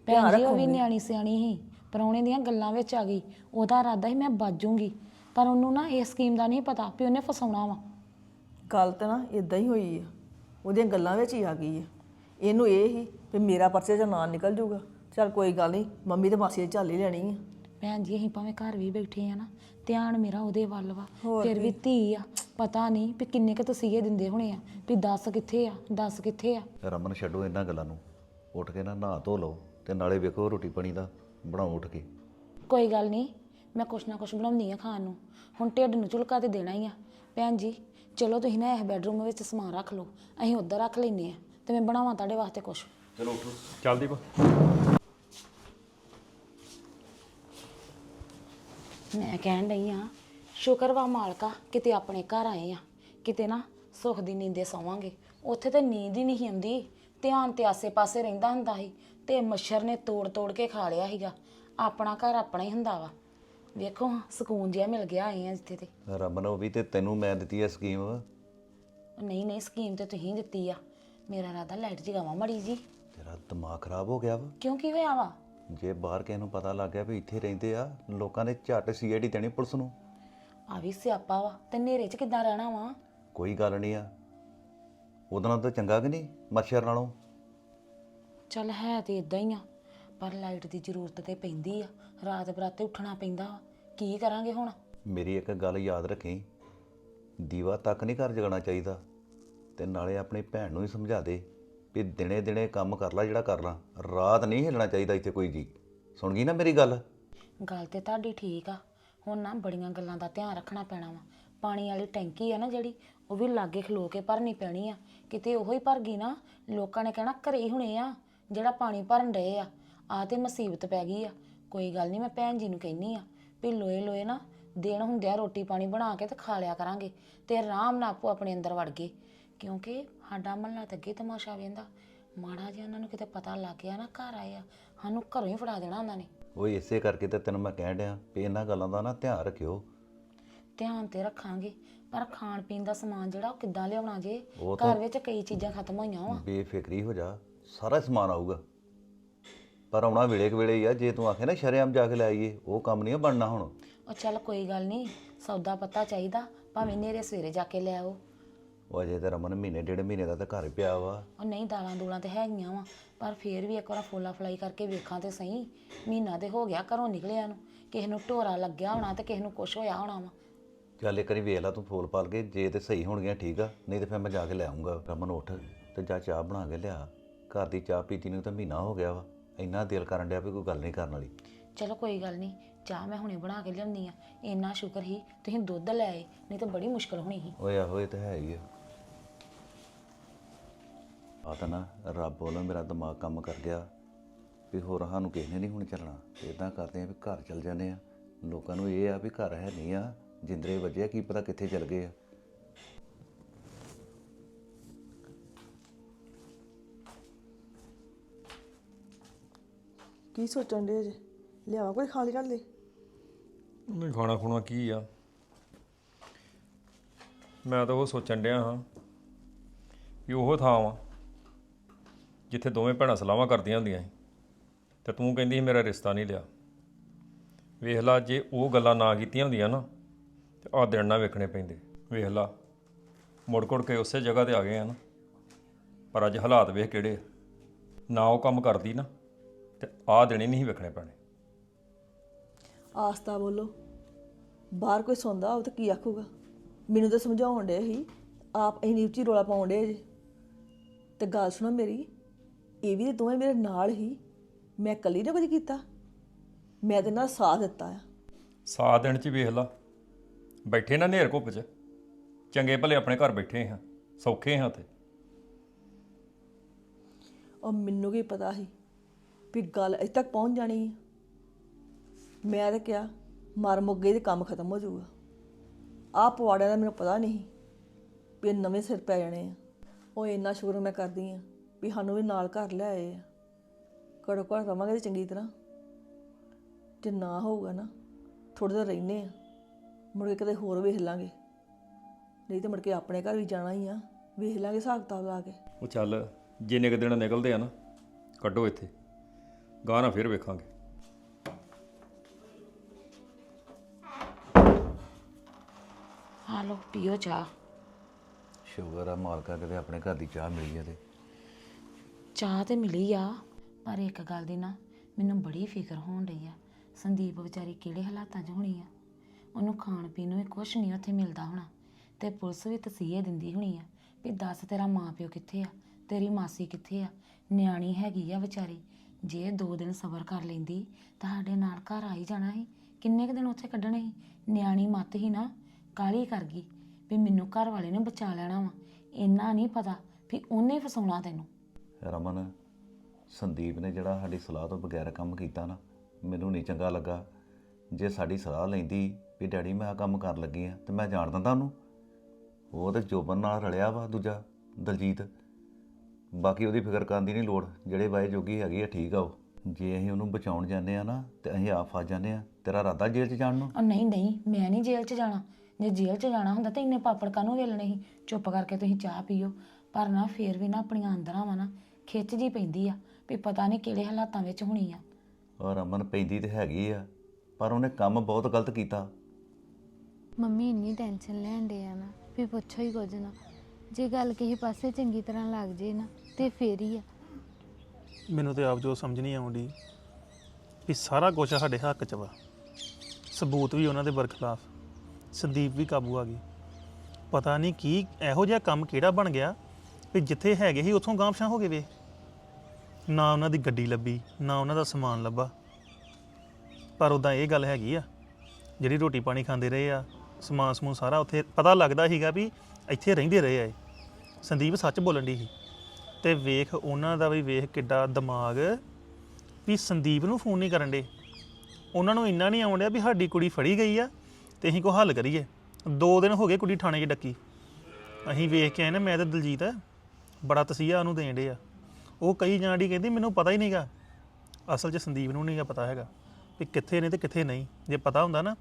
ਭੈਣ ਜੀ ਉਹ ਵੀ ਨਿਆਣੀ ਸਿਆਣੀ ਸੀ ਪਰੌਣੇ ਦੀਆਂ ਗੱਲਾਂ ਵਿੱਚ ਆ ਗਈ। ਉਹਦਾ ਇਰਾਦਾ ਸੀ ਮੈਂ ਬਾਜੂਗੀ। ਪਰ ਉਹਨੂੰ ਨਾ ਇਹ ਸਕੀਮ ਦਾ ਨਹੀਂ ਪਤਾ ਵੀ ਉਹਨੇ ਫਸਾਉਣਾ ਵਾ। ਗੱਲ ਤਾਂ ਨਾ ਇਦਾਂ ਹੀ ਹੋਈ ਆ। ਉਹਦੀਆਂ ਗੱਲਾਂ ਵਿੱਚ ਹੀ ਆ ਗਈ ਆ। ਇਹਨੂੰ ਇਹ ਹੀ ਵੀ ਮੇਰਾ ਪਰਚੇ ਚੋਂ ਨਾਂ ਨਿਕਲ ਜਾਊਗਾ। ਚਲ ਕੋਈ ਗੱਲ ਨਹੀਂ ਮੰਮੀ ਤੇ ਮਾਸੀ ਨੇ ਝੱਲ ਹੀ ਲੈਣੀ ਆ। ਭੈਣ ਜੀ ਅਸੀਂ ਭਾਵੇਂ ਘਰ ਵੀ ਬੈਠੇ ਆ ਨਾ ਧਿਆਨ ਮੇਰਾ ਉਹਦੇ ਵੱਲ ਵਾ। ਫਿਰ ਵੀ ਧੀ ਆ ਪਤਾ ਨਹੀਂ ਵੀ ਕਿੰਨੇ ਕੁ ਤਸੀਹੇ ਦਿੰਦੇ ਹੋਣੇ ਆ ਵੀ ਦੱਸ ਕਿੱਥੇ ਆ ਦੱਸ ਕਿੱਥੇ ਆ। ਰਮਨ ਛੱਡੋ ਇਹਨਾਂ ਗੱਲਾਂ ਨੂੰ। ਉੱਠ ਕੇ ਨਾ ਨਹਾ ਧੋ ਲਓ ਤੇ ਨਾਲੇ ਵੇਖੋ ਰੋਟੀ ਪਾਣੀ ਦਾ ਬਣਾਓ ਉੱਠ ਕੇ। ਕੋਈ ਗੱਲ ਨਹੀਂ ਮੈਂ ਕੁਛ ਨਾ ਕੁਛ ਬਣਾਉਂਦੀ ਆ ਖਾਣ ਨੂੰ। ਹੁਣ ਢਿੱਡ ਨੂੰ ਝੁਲਕਾ ਤੇ ਦੇਣਾ ਹੀ ਆ। ਭੈਣ ਜੀ ਚਲੋ ਤੁਸੀਂ ਨਾ ਇਹ ਬੈੱਡਰੂਮ ਵਿੱਚ ਸਮਾਨ ਰੱਖ ਲਓ ਅਸੀਂ ਉੱਧਰ ਰੱਖ ਲੈਨੇ ਆ ਤੇ ਮੈਂ ਬਣਾਵਾਂ ਤੁਹਾਡੇ ਵਾਸਤੇ ਕੁਛ। ਚਲੋ ਉੱਠੋ। ਚੱਲਦੀ ਪਾ ਮੈਂ ਕਹਿਣ ਡਈ ਆ ਸ਼ੁਕਰ ਵਾ ਮਾਲਕਾ ਕਿਤੇ ਆਪਣੇ ਘਰ ਆਏ ਆ। ਕਿਤੇ ਨਾ ਸੁੱਖ ਦੀ ਨੀਂਦੇ ਸੌਵਾਂਗੇ। ਉੱਥੇ ਤੇ ਨੀਂਦ ਹੀ ਨਹੀਂ ਆਉਂਦੀ ਧਿਆਨ ਤੇ ਆਸੇ-ਪਾਸੇ ਰਹਿੰਦਾ ਹੁੰਦਾ ਸੀ ਤੇ ਮੱਛਰ ਨੇ ਤੋੜ-ਤੋੜ ਕੇ ਖਾ ਲਿਆ ਸੀਗਾ। ਆਪਣਾ ਘਰ ਆਪਣਾ ਹੀ ਹੁੰਦਾ ਵਾ। ਵੇਖੋ ਹਾਂ, ਸਕੂਨ ਜਿਹਾ ਮਿਲ ਗਿਆ ਆਏ ਆ ਜਿੱਥੇ ਤੇ। ਰਮਨ ਉਹ ਵੀ ਤੇ ਤੈਨੂੰ ਮੈਂ ਦਿੱਤੀ ਐ ਸਕੀਮ। ਨਹੀਂ ਨਹੀਂ ਸਕੀਮ ਤੇ ਤੁਸੀਂ ਦਿੱਤੀ ਆ। ਮੇਰਾ ਰਾਦਾ ਲਾਈਟ ਜਗਾਵਾਂ ਮੜੀ ਜੀ। ਤੇਰਾ ਦਿਮਾਗ ਖਰਾਬ ਹੋ ਗਿਆ ਵਾ। ਕਿਉਂ ਕੀ ਹੋਇਆ ਵਾ? ਜੇ ਬਾਹਰ ਕਿਸੇ ਨੂੰ ਪਤਾ ਲੱਗ ਗਿਆ ਵੀ ਇੱਥੇ ਰਹਿੰਦੇ ਆ ਲੋਕਾਂ ਨੇ ਝੱਟ ਸੀਆਈਡੀ ਦੇਣੀ ਪੁਲਿਸ ਨੂੰ। ਆ ਵੀ ਸਿਆਪਾ ਵਾ ਤੇ ਨੇਰੇ 'ਚ ਕਿੱਦਾਂ ਰਹਿਣਾ ਵਾ? ਕੋਈ ਗੱਲ ਨਹੀਂ ਆ। ਉਹਦੇ ਨਾਲ ਤਾਂ ਚੰਗਾ ਕਿ ਨਹੀਂ ਮੱਛਰ ਨਾਲੋਂ? ਚੱਲ ਹੈ ਤੇ ਇਦਾਂ ਹੀ ਆ ਪਰ ਲਾਈਟ ਦੀ ਜ਼ਰੂਰਤ ਤੇ ਪੈਂਦੀ ਆ ਰਾਤ ਬਰਾਤੇ ਉੱਠਣਾ ਪੈਂਦਾ ਵਾ। ਕੀ ਕਰਾਂਗੇ ਹੁਣ? ਮੇਰੀ ਇੱਕ ਗੱਲ ਯਾਦ ਰੱਖੀ। ਦੀਵਾ ਤੱਕ ਨਹੀਂ ਘਰ ਜਗਾਉਣਾ ਚਾਹੀਦਾ ਤੇ ਨਾਲੇ ਆਪਣੀ ਭੈਣ ਨੂੰ ਹੀ ਸਮਝਾ ਦੇ। ਵੀ ਦਿਨੇ ਦਿਨੇ ਕੰਮ ਕਰ ਲੈ ਜਿਹੜਾ ਕਰਨਾ ਰਾਤ ਨਹੀਂ ਹਿੱਲਣਾ ਚਾਹੀਦਾ ਇੱਥੇ ਕੋਈ ਜੀ। ਸੁਣ ਗਈ ਨਾ ਮੇਰੀ ਗੱਲ? ਗੱਲ ਤੇ ਤੁਹਾਡੀ ਠੀਕ ਆ। ਹੁਣ ਨਾ ਬੜੀਆਂ ਗੱਲਾਂ ਦਾ ਧਿਆਨ ਰੱਖਣਾ ਪੈਣਾ ਵਾ। ਪਾਣੀ ਵਾਲੀ ਟੈਂਕੀ ਆ ਨਾ ਜਿਹੜੀ, ਉਹ ਵੀ ਲਾਗੇ ਖਲੋ ਕੇ ਭਰਨੀ ਪੈਣੀ ਆ। ਕਿਤੇ ਉਹੋ ਹੀ ਭਰ ਗਈ ਨਾ, ਲੋਕਾਂ ਨੇ ਕਹਿਣਾ ਘਰੇ ਹੀ ਹੁਣੇ ਆ, ਜਿਹੜਾ ਪਾਣੀ ਭਰਨ ਡਏ ਆ। ਆ ਤੇ ਮੁਸੀਬਤ ਪੈ ਗਈ ਆ। ਕੋਈ ਗੱਲ ਨਹੀਂ, ਮੈਂ ਭੈਣ ਜੀ ਨੂੰ ਕਹਿਨੀ ਆ ਵੀ ਲੋਏ ਲੋਏ ਨਾ, ਦਿਨ ਹੁੰਦਿਆ ਰੋਟੀ ਪਾਣੀ ਬਣਾ ਕੇ ਤੇ ਖਾ ਲਿਆ ਕਰਾਂਗੇ ਤੇ ਆਰਾਮ ਨਾਲ ਆਪੋ ਆਪਣੇ ਅੰਦਰ ਵੜ ਗਏ। ਕਿਉਂਕਿ ਸਾਡਾ ਮਹੱਲਾ ਤੇ ਅੱਗੇ ਤਮਾਸ਼ਾ ਵੇਂਦਾ ਮਾੜਾ ਜਿਹਾ ਉਹਨਾਂ ਨੂੰ ਕਿਤੇ ਪਤਾ ਲੱਗ ਗਿਆ ਨਾ ਘਰ ਆਏ ਆ। ਸਾਨੂੰ ਘਰੋਂ ਹੀ ਫੜਾ ਦੇਣਾ ਉਹਨਾਂ ਨੇ। ਉਹ ਇਸੇ ਕਰਕੇ ਤੇ ਤੈਨੂੰ ਮੈਂ ਕਹਿਣ ਡਿਆ ਵੀ ਇਹਨਾਂ ਗੱਲਾਂ ਦਾ ਨਾ ਧਿਆਨ ਰੱਖਿਓ। ਧਿਆਨ ਤੇ ਰੱਖਾਂਗੇ ਪਰ ਖਾਣ ਪੀਣ ਦਾ ਸਮਾਨ ਜਿਹੜਾ ਉਹ ਕਿੱਦਾਂ ਲਿਆਉਣਾ ਜੇ? ਉਹ ਤਾਂ- ਘਰ ਵਿੱਚ ਕਈ ਚੀਜ਼ਾਂ ਖਤਮ ਹੋਈਆਂ ਵਾ। ਬੇਫਿਕਰੀ ਹੋ ਜਾ ਸਾਰਾ ਸਮਾਨ ਆਊਗਾ। ਪਰ ਆਉਣਾ ਵੇਲੇ ਕੁ ਵੇਲੇ ਹੀ ਆ ਜੇ ਤੂੰ ਆਖੇ ਨਾ ਸ਼ਰੇਆਮ ਜਾ ਕੇ ਲੈ ਆਈਏ ਉਹ ਕੰਮ ਨਹੀਂ ਆ ਬਣਨਾ ਹੁਣ। ਉਹ ਚੱਲ ਕੋਈ ਗੱਲ ਨਹੀਂ ਸੌਦਾ ਪਤਾ ਚਾਹੀਦਾ ਭਾਵੇਂ ਨੇਰੇ ਸਵੇਰੇ ਜਾ ਕੇ ਲੈ ਆਓ। ਉਹ ਅਜੇ ਤੇ ਰਮਨ ਮਹੀਨੇ ਡੇਢ ਮਹੀਨੇ ਦਾ ਤਾਂ ਘਰ ਪਿਆ ਵਾ। ਉਹ ਨਹੀਂ ਦਾਲਾਂ ਦੂਲਾਂ ਤੇ ਹੈਗੀਆਂ ਵਾ ਪਰ ਫੇਰ ਵੀ ਇੱਕ ਵਾਰ ਫੋਲਾ ਫਲਾਈ ਕਰਕੇ ਵੇਖਾਂ ਤੇ ਸਹੀ। ਮਹੀਨਾ ਤੇ ਹੋ ਗਿਆ ਘਰੋਂ ਨਿਕਲਿਆ ਨੂੰ। ਕਿਸੇ ਨੂੰ ਢੋਰਾ ਲੱਗਿਆ ਹੋਣਾ ਤੇ ਕਿਸੇ ਨੂੰ ਕੁਛ ਹੋਇਆ ਹੋਣਾ ਵਾ। ਚੱਲ ਇੱਕ ਵਾਰੀ ਵੇਖ ਲੈ ਤੂੰ ਫੋਲ ਪਾਲ ਕੇ ਜੇ ਤੇ ਸਹੀ ਹੋਣਗੀਆਂ ਠੀਕ ਆ ਨਹੀਂ ਤੇ ਫਿਰ ਮੈਂ ਜਾ ਕੇ ਲੈ ਆਉਂਗਾ ਰਮਨ ਉੱਠ ਤੇ ਜਾ ਚਾਹ ਬਣਾ ਕੇ ਲਿਆ। ਘਰ ਦੀ ਚਾਹ ਪੀਤੀ ਨੂੰ ਤਾਂ ਮਹੀਨਾ ਹੋ ਗਿਆ ਵਾ। ਇੰਨਾ ਦਿਲ ਕਰਨ ਡਿਆ ਵੀ ਕੋਈ ਗੱਲ ਨਹੀਂ ਕਰਨ ਵਾਲੀ। ਚਲੋ ਕੋਈ ਗੱਲ ਨਹੀਂ ਚਾਹ ਮੈਂ ਹੁਣੇ ਬਣਾ ਕੇ ਲਿਆਉਂਦੀ ਆ। ਇੰਨਾ ਸ਼ੁਕਰ ਹੀ ਤੁਸੀਂ ਦੁੱਧ ਲੈ ਆਏ ਨਹੀਂ ਤਾਂ ਬੜੀ ਮੁਸ਼ਕਲ ਹੋਣੀ ਸੀ। ਓਏ ਆਹੋ ਇਹ ਤਾਂ ਹੈ ਹੀ ਆ। ਆ ਤਾਂ ਨਾ ਰੱਬ ਵੱਲੋਂ ਮੇਰਾ ਦਿਮਾਗ ਕੰਮ ਕਰ ਗਿਆ ਵੀ ਹੋਰ ਸਾਨੂੰ ਕਿਸੇ ਨੇ ਨਹੀਂ ਹੁਣ ਚੱਲਣਾ। ਇਦਾਂ ਕਰਦੇ ਆ ਵੀ ਘਰ ਚੱਲ ਜਾਂਦੇ ਆ। ਲੋਕਾਂ ਨੂੰ ਇਹ ਆ ਵੀ ਘਰ ਹੈ ਨਹੀਂ ਆ ਜਿੰਦਰੇ ਵੱਜਿਆ ਕੀ ਪਤਾ ਕਿੱਥੇ ਚੱਲ ਗਏ ਆ। ਕੀ ਸੋਚਣ ਦੇ ਜੇ? ਲਿਆਵਾ ਕੋਈ ਖਾਲੀ ਕਰ ਲਈ। ਉਹਨੇ ਖਾਣਾ ਖੁਣਾ ਕੀ ਆ? ਮੈਂ ਤਾਂ ਉਹ ਸੋਚਣ ਡਿਆ ਹਾਂ ਵੀ ਉਹ ਥਾਂ ਵਾ। ਜਿੱਥੇ ਦੋਵੇਂ ਭੈਣਾਂ ਸਲਾਹਾਂ ਕਰਦੀਆਂ ਹੁੰਦੀਆਂ ਸੀ। ਤੇ ਤੂੰ ਕਹਿੰਦੀ ਸੀ, ਮੇਰਾ ਰਿਸ਼ਤਾ ਨਹੀਂ ਲਿਆ। ਵੇਖ ਲਾ, ਜੇ ਉਹ ਗੱਲਾਂ ਨਾ ਕੀਤੀਆਂ ਹੁੰਦੀਆਂ ਨਾ, ਤੇ ਆਹ ਦਿਨ ਨਾ ਵੇਖਣੇ ਪੈਂਦੇ। ਵੇਖ ਲਾ, ਮੁੜ ਕੁੜ ਕੇ ਉਸੇ ਜਗ੍ਹਾ ਤੇ ਆ ਗਏ ਆ ਨਾ। ਪਰ ਅੱਜ ਹਾਲਾਤ ਵੇਖ ਕਿਹੜੇ ਆ। ਨਾ ਉਹ ਕੰਮ ਕਰਦੀ ਨਾ, ਤੇ ਆਹ ਦਿਨ ਨਹੀਂ ਸੀ ਵੇਖਣੇ ਪੈਣੇ। ਆਸਤਾ ਬੋਲੋ। ਬਾਹਰ ਕੋਈ ਸੌਂਦਾ ਉਹ ਤਾਂ ਕੀ ਆਖੂਗਾ? ਮੈਨੂੰ ਤਾਂ ਸਮਝਾਉਣ ਡੇ ਸੀ, ਆਪ ਇੰਨੀ ਉੱਚੀ ਰੋਲਾ ਪਾਉਣ ਡੇ ਜੇ। ਤੇ ਗੱਲ ਸੁਣੋ ਮੇਰੀ। ਇਹ ਵੀ ਤੇ ਦੋਵੇਂ ਮੇਰੇ ਨਾਲ ਹੀ। ਮੈਂ ਇਕੱਲੀ ਨੇ ਕੁਝ ਕੀਤਾ? ਮੈਂ ਤੇ ਨਾਲ ਸਾਥ ਦਿੱਤਾ ਆ। ਸਾਤ ਦਿਨ ਚ ਵੇਖ ਲਾ। ਬੈਠੇ ਨਾ ਨੇਰ ਘੁੱਪ ਚ। ਚੰਗੇ ਭਲੇ ਆਪਣੇ ਘਰ ਬੈਠੇ ਹਾਂ। ਸੌਖੇ ਹਾਂ ਤੇ ਉਹ ਮੈਨੂੰ ਕੀ ਪਤਾ ਸੀ ਵੀ ਗੱਲ ਇੱਥੇ ਤੱਕ ਪਹੁੰਚ ਜਾਣੀ ਹੈ ਮੈਂ ਤਾਂ ਕਿਹਾ ਮਰ ਗਈ ਤੇ ਕੰਮ ਖਤਮ ਹੋ ਜਾਊਗਾ। ਆਹ ਪਵਾੜਿਆਂ ਦਾ ਮੈਨੂੰ ਪਤਾ ਨਹੀਂ ਵੀ ਇਹ ਨਵੇਂ ਸਿਰ ਪੈ ਜਾਣੇ ਆ। ਉਹ ਇੰਨਾ ਸ਼ੁਕਰ ਮੈਂ ਕਰਦੀ ਆ ਵੀ ਸਾਨੂੰ ਵੀ ਨਾਲ ਘਰ ਲਿਆਏ ਆ। ਘੜੋ ਘੜ ਰਵਾਂਗੇ ਤੇ ਚੰਗੀ ਤਰ੍ਹਾਂ। ਜੇ ਨਾ ਹੋਊਗਾ ਨਾ ਥੋੜੇ ਦਿਨ ਰਹਿੰਦੇ ਆ ਮੁੜ ਕੇ ਕਦੇ ਹੋਰ ਵੇਖ ਲਾਂਗੇ। ਨਹੀਂ ਤੇ ਮੁੜ ਕੇ ਆਪਣੇ ਘਰ ਵੀ ਜਾਣਾ ਹੀ ਆ ਵੇਖ ਲਾਂਗੇ ਹਿਸਾਬ ਕਿਤਾਬ ਲਾ ਕੇ। ਉਹ ਚੱਲ ਜਿੰਨੇ ਕੁ ਦਿਨ ਨਿਕਲਦੇ ਆ ਨਾ ਕੱਢੋ ਇੱਥੇ। ਗਾਹ ਨਾ ਫਿਰ ਵੇਖਾਂਗੇ। ਆ ਪੀਓ ਚਾਹ। ਸ਼ੁਗਰ ਆ ਮਾਲਕਾ ਕਿਤੇ ਆਪਣੇ ਘਰ ਦੀ ਚਾਹ ਮਿਲੀ ਤੇ। ਚਾਹ ਤੇ ਮਿਲੀ ਆ। ਪਰ ਇੱਕ ਗੱਲ ਦੀ ਨਾ, ਮੈਨੂੰ ਬੜੀ ਫਿਕਰ ਹੋਣ ਰਹੀ ਆ। ਸੰਦੀਪ ਵਿਚਾਰੀ ਕਿਹੜੇ ਹਾਲਾਤਾਂ 'ਚ ਹੋਣੀ ਆ? ਉਹਨੂੰ ਖਾਣ ਪੀਣ ਨੂੰ ਵੀ ਕੁਛ ਨਹੀਂ ਉੱਥੇ ਮਿਲਦਾ ਹੋਣਾ। ਤੇ ਪੁਲਿਸ ਵੀ ਤਸੀਹੇ ਦਿੰਦੀ ਹੋਣੀ ਆ ਵੀ ਦੱਸ ਤੇਰਾ ਮਾਂ ਪਿਓ ਕਿੱਥੇ ਆ? ਤੇਰੀ ਮਾਸੀ ਕਿੱਥੇ ਆ? ਨਿਆਣੀ ਹੈਗੀ ਆ ਵਿਚਾਰੀ। ਜੇ ਦੋ ਦਿਨ ਸਬਰ ਕਰ ਲੈਂਦੀ ਤਾਂ ਸਾਡੇ ਨਾਲ ਘਰ ਆ ਹੀ ਜਾਣਾ ਸੀ। ਕਿੰਨੇ ਕੁ ਦਿਨ ਉੱਥੇ ਕੱਢਣੇ ਸੀ? ਨਿਆਣੀ ਮੱਤ ਹੀ ਨਾ ਕਾਲੀ ਕਰ ਗਈ ਵੀ ਮੈਨੂੰ ਘਰ ਵਾਲੇ ਨੇ ਬਚਾ ਲੈਣਾ ਵਾ। ਇੰਨਾ ਨਹੀਂ ਪਤਾ ਵੀ ਉਹਨੇ ਫਸਾਉਣਾ ਤੈਨੂੰ। ਰਮਨ, ਸੰਦੀਪ ਨੇ ਜਿਹੜਾ ਸਾਡੀ ਸਲਾਹ ਤੋਂ ਬਗੈਰ ਕੰਮ ਕੀਤਾ ਨਾ, ਮੈਨੂੰ ਨਹੀਂ ਚੰਗਾ ਲੱਗਾ। ਜੇ ਸਾਡੀ ਸਲਾਹ ਲੈਂਦੀ ਵੀ ਡੈਡੀ ਮੈਂ ਆ ਕੰਮ ਕਰਨ ਲੱਗੀ ਆ ਤੇ ਮੈਂ ਜਾਣ ਦਿੰਦਾ ਉਹਨੂੰ। ਉਹ ਤੇ ਜੋਬਨ ਨਾਲ ਰਲਿਆ ਵਾ ਦੂਜਾ, ਦਲਜੀਤ। ਬਾਕੀ ਉਹਦੀ ਫਿਕਰ ਕਰਨ ਦੀ ਨਹੀਂ ਲੋੜ, ਜਿਹੜੇ ਬਾਏ ਜੋਗੀ ਹੈਗੀ ਆ, ਠੀਕ ਆ ਉਹ। ਜੇ ਅਸੀਂ ਉਹਨੂੰ ਬਚਾਉਣ ਜਾਂਦੇ ਆ ਨਾ, ਤੇ ਅਸੀਂ ਆਪ ਫਸ ਜਾਂਦੇ ਆ ਤੇਰਾ ਇਰਾਦਾ ਜੇਲ੍ਹ 'ਚ ਜਾਣ ਨੂੰ? ਉਹ ਨਹੀਂ ਨਹੀਂ, ਮੈਂ ਨਹੀਂ ਜੇਲ੍ਹ 'ਚ ਜਾਣਾ। ਜੇ ਜੇਲ੍ਹ 'ਚ ਜਾਣਾ ਹੁੰਦਾ ਤਾਂ ਇੰਨੇ ਪਾਪੜ ਕਾਹਨੂੰ ਵੇਲਣੇ ਸੀ? ਚੁੱਪ ਕਰਕੇ ਤੁਸੀਂ ਚਾਹ ਪੀਓ, ਪਰ ਨਾ ਫੇਰ ਵੀ ਨਾ ਆਪਣੀਆਂ ਅੰਦਰਾਂ ਵਾ ਨਾ। ਖਿੱਚ ਜੀ ਪੈਂਦੀ ਆ ਵੀ ਪਤਾ ਨਹੀਂ ਕਿਹੜੇ ਹਾਲਾਤਾਂ ਵਿੱਚ ਹੋਣੀ ਆ। ਔਰ ਰਮਨ ਪੈਂਦੀ ਤੇ ਹੈਗੀ ਆ ਪਰ ਉਹਨੇ ਕੰਮ ਬਹੁਤ ਗਲਤ ਕੀਤਾ। ਮੰਮੀ ਇੰਨੀ ਟੈਨਸ਼ਨ ਲੈਣ ਦੇ ਆ ਨਾ ਵੀ ਪੁੱਛੋ ਹੀ ਕੁਝ ਨਾ। ਜੇ ਗੱਲ ਕਿਸੇ ਪਾਸੇ ਚੰਗੀ ਤਰ੍ਹਾਂ ਲੱਗ ਜੇ ਨਾ ਤੇ ਫੇਰ ਹੀ ਆ। ਮੈਨੂੰ ਤੇ ਆਪ ਜੋ ਸਮਝ ਨਹੀਂ ਆਉਂਦੀ ਵੀ ਸਾਰਾ ਕੁਝ ਸਾਡੇ ਹੱਕ 'ਚ ਵਾ। ਸਬੂਤ ਵੀ ਉਹਨਾਂ ਦੇ ਬਰਖਲਾਫ ਸੰਦੀਪ ਵੀ ਕਾਬੂ ਆ ਗਈ। ਪਤਾ ਨਹੀਂ ਕੀ ਇਹੋ ਜਿਹਾ ਕੰਮ ਕਿਹੜਾ ਬਣ ਗਿਆ ਵੀ ਜਿੱਥੇ ਹੈਗੇ ਸੀ ਉੱਥੋਂ ਗਾਂਵਸ਼ਾਂ ਹੋ ਗਏ ਵੇ। ਨਾ ਉਹਨਾਂ ਦੀ ਗੱਡੀ ਲੱਭੀ, ਨਾ ਉਹਨਾਂ ਦਾ ਸਮਾਨ ਲੱਭਾ। ਪਰ ਉਦਾਂ ਇਹ ਗੱਲ ਹੈਗੀ ਆ, ਜਿਹੜੀ ਰੋਟੀ ਪਾਣੀ ਖਾਂਦੇ ਰਹੇ ਆ, ਸਮਾਨ ਸਮੂਨ ਸਾਰਾ ਉੱਥੇ ਪਤਾ ਲੱਗਦਾ ਸੀਗਾ ਵੀ ਇੱਥੇ ਰਹਿੰਦੇ ਰਹੇ ਆ ਇਹ। ਸੰਦੀਪ ਸੱਚ ਬੋਲਣ ਦੀ ਸੀ। ਤੇ ਵੇਖ ਉਹਨਾਂ ਦਾ ਵੀ ਵੇਖ ਕਿੱਡਾ ਦਿਮਾਗ ਵੀ ਸੰਦੀਪ ਨੂੰ ਫੋਨ ਨਹੀਂ ਕਰਨ ਦੇ ਉਹਨਾਂ ਨੂੰ ਇੰਨਾ ਨਹੀਂ ਆਉਣ ਡਿਆ ਵੀ ਸਾਡੀ ਕੁੜੀ ਫੜੀ ਗਈ ਆ ਤੇ ਅਸੀਂ ਕੋ ਹੱਲ ਕਰੀਏ। ਦੋ ਦਿਨ ਹੋ ਗਏ ਕੁੜੀ ਥਾਣੇ 'ਚ ਡੱਕੀ। ਅਸੀਂ ਵੇਖ ਕੇ ਆਏ ਨਾ, ਮੈਂ ਤੇ ਦਲਜੀਤ, ਬੜਾ ਤਸੀਹਾ ਉਹਨੂੰ ਦੇਣ ਡੇ ਆ। ਉਹ ਕਈ ਜਾਣੀ ਕਹਿੰਦੀ ਮੈਨੂੰ ਪਤਾ ਹੀ ਨਹੀਂਗਾ ਅਸਲ 'ਚ ਸੰਦੀਪ ਨੂੰ ਨਹੀਂਗਾ ਪਤਾ ਹੈਗਾ ਵੀ ਕਿੱਥੇ ਨੇ ਤੇ ਕਿੱਥੇ ਨਹੀਂ। ਜੇ ਪਤਾ ਹੁੰਦਾ ਨਾ,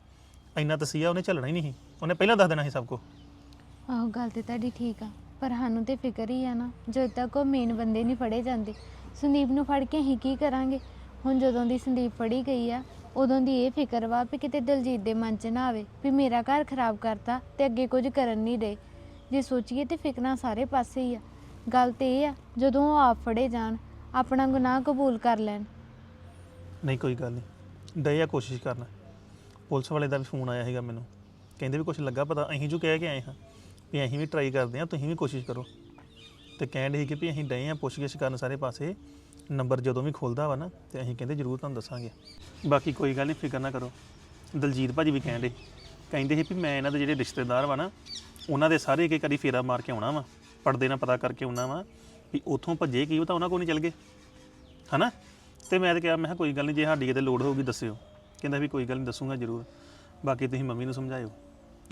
ਇੰਨਾ ਤਸੀਹਾ ਉਹਨੇ ਝੱਲਣਾ ਹੀ ਨਹੀਂ ਸੀ। ਉਹਨੇ ਪਹਿਲਾਂ ਦੱਸ ਦੇਣਾ ਸੀ ਸਭ ਕੁਝ ਆਹੋ, ਗੱਲ ਤੇ ਤੁਹਾਡੀ ਠੀਕ ਆ, ਪਰ ਸਾਨੂੰ ਤੇ ਫਿਕਰ ਹੀ ਆ ਨਾ ਜਦੋਂ ਤੱਕ ਉਹ ਮੇਨ ਬੰਦੇ ਨਹੀਂ ਫੜੇ ਜਾਂਦੇ। ਸੰਦੀਪ ਨੂੰ ਫੜ ਕੇ ਅਸੀਂ ਕੀ ਕਰਾਂਗੇ? ਹੁਣ ਜਦੋਂ ਦੀ ਸੰਦੀਪ ਫੜੀ ਗਈ ਆ, ਉਦੋਂ ਦੀ ਇਹ ਫਿਕਰ ਵਾ ਵੀ ਕਿਤੇ ਦਲਜੀਤ ਦੇ ਮਨ 'ਚ ਨਾ ਆਵੇ ਵੀ ਮੇਰਾ ਘਰ ਖਰਾਬ ਕਰਤਾ ਤੇ ਅੱਗੇ ਕੁਝ ਕਰਨ ਨਹੀਂ ਦੇ। ਜੇ ਸੋਚੀਏ ਤੇ ਫਿਕਰਾਂ ਸਾਰੇ ਪਾਸੇ ਹੀ ਆ। ਗੱਲ ਤੇ ਇਹ ਆ, ਜਦੋਂ ਉਹ ਆਪ ਫੜੇ ਜਾਣ, ਆਪਣਾ ਗੁਨਾਹ ਕਬੂਲ ਕਰ ਲੈਣ। ਨਹੀਂ, ਕੋਈ ਗੱਲ ਨਹੀਂ। ਡਏ ਆ ਕੋਸ਼ਿਸ਼ ਕਰਨਾ। ਪੁਲਿਸ ਵਾਲੇ ਦਾ ਵੀ ਫੋਨ ਆਇਆ ਸੀਗਾ ਮੈਨੂੰ। ਕਹਿੰਦੇ ਵੀ ਕੁਝ ਲੱਗਾ ਪਤਾ, ਅਸੀਂ ਜੋ ਕਹਿ ਕੇ ਆਏ ਹਾਂ ਵੀ ਅਸੀਂ ਵੀ ਟਰਾਈ ਕਰਦੇ ਹਾਂ, ਤੁਸੀਂ ਵੀ ਕੋਸ਼ਿਸ਼ ਕਰੋ। ਤੇ ਕਹਿਣ ਦੇ ਸੀ ਕਿ ਵੀ ਅਸੀਂ ਡਏ ਆ ਪੁੱਛਗਿੱਛ ਕਰਨ ਸਾਰੇ ਪਾਸੇ। ਨੰਬਰ ਜਦੋਂ ਵੀ ਖੁੱਲਦਾ ਵਾ ਨਾ, ਤੇ ਅਸੀਂ ਕਹਿੰਦੇ ਜ਼ਰੂਰ ਤੁਹਾਨੂੰ ਦੱਸਾਂਗੇ। ਬਾਕੀ ਕੋਈ ਗੱਲ ਨਹੀਂ, ਫਿਕਰ ਨਾ ਕਰੋ। ਦਲਜੀਤ ਭਾਜੀ ਵੀ ਕਹਿੰਦੇ ਕਹਿੰਦੇ ਸੀ ਵੀ ਮੈਂ ਇਹਨਾਂ ਦੇ ਜਿਹੜੇ ਰਿਸ਼ਤੇਦਾਰ ਵਾ ਨਾ, ਉਹਨਾਂ ਦੇ ਸਾਰੇ ਇੱਕ ਇੱਕ ਵਾਰੀ ਫੇਰਾ ਮਾਰ ਕੇ ਆਉਣਾ ਵਾ। ਪਰਦੇ ਨਾਲ ਪਤਾ ਕਰਕੇ ਆਉਣਾ ਵਾ ਵੀ ਉੱਥੋਂ ਭੱਜੇ ਕੀ ਉਹ ਤਾਂ ਉਹਨਾਂ ਕੋਲ ਨਹੀਂ ਚੱਲ ਗਏ। ਹਨਾ? ਤੇ ਮੈਂ ਤਾਂ ਕਿਹਾ ਮੈਂ ਕਿਹਾ ਕੋਈ ਗੱਲ ਨਹੀਂ ਜੇ ਸਾਡੀ ਕਿਤੇ ਲੋੜ ਹੋਊਗੀ ਦੱਸਿਓ। ਕਹਿੰਦਾ ਵੀ ਕੋਈ ਗੱਲ ਨਹੀਂ ਦੱਸੂਗਾ ਜ਼ਰੂਰ। ਬਾਕੀ ਤੁਸੀਂ ਮੰਮੀ ਨੂੰ ਸਮਝਾਇਓ।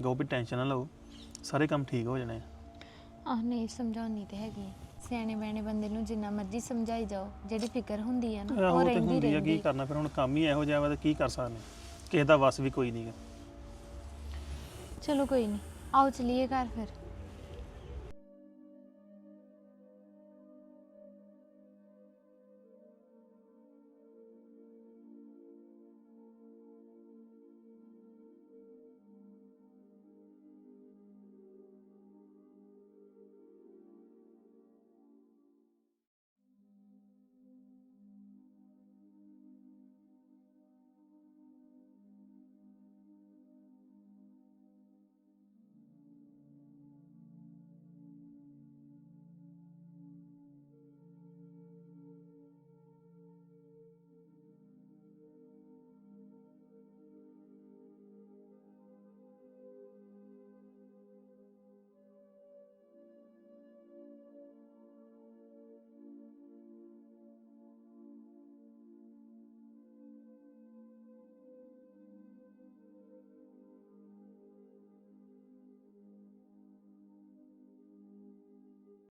ਕਹੋ ਵੀ ਟੈਨਸ਼ਨ ਨਾ ਲਓ। ਸਾਰੇ ਕੰਮ ਠੀਕ ਹੋ ਜਾਣੇ ਆ। ਆਹ ਨਹੀਂ ਸਮਝਾਉਣੀ ਤੇ ਹੈਗੀ। ਸਿਆਣੇ ਬੈਣੇ ਬੰਦੇ ਨੂੰ ਜਿੰਨਾ ਮਰਜ਼ੀ ਸਮਝਾਈ ਜਾਓ ਜਿਹੜੀ ਫਿਕਰ ਹੁੰਦੀ ਆ ਨਾ ਆਹੋ ਉਹ ਤੇ ਰਹਿੰਦੀ ਹੁੰਦੀ ਆ ਰਹਿੰਦੀ ਕੀ ਕਰਨਾ ਫਿਰ? ਹੁਣ ਕੰਮ ਹੀ ਇਹੋ ਜਿਹਾ ਵਾ ਤੇ ਕੀ ਕਰ ਸਕਦੇ? ਕਿਸੇ ਦਾ ਵਸ ਵੀ ਕੋਈ ਨਹੀਂਗਾ ਚਲੋ ਕੋਈ ਨਹੀਂ ਆਓ ਚਲੀਏ ਘਰ ਫਿਰ।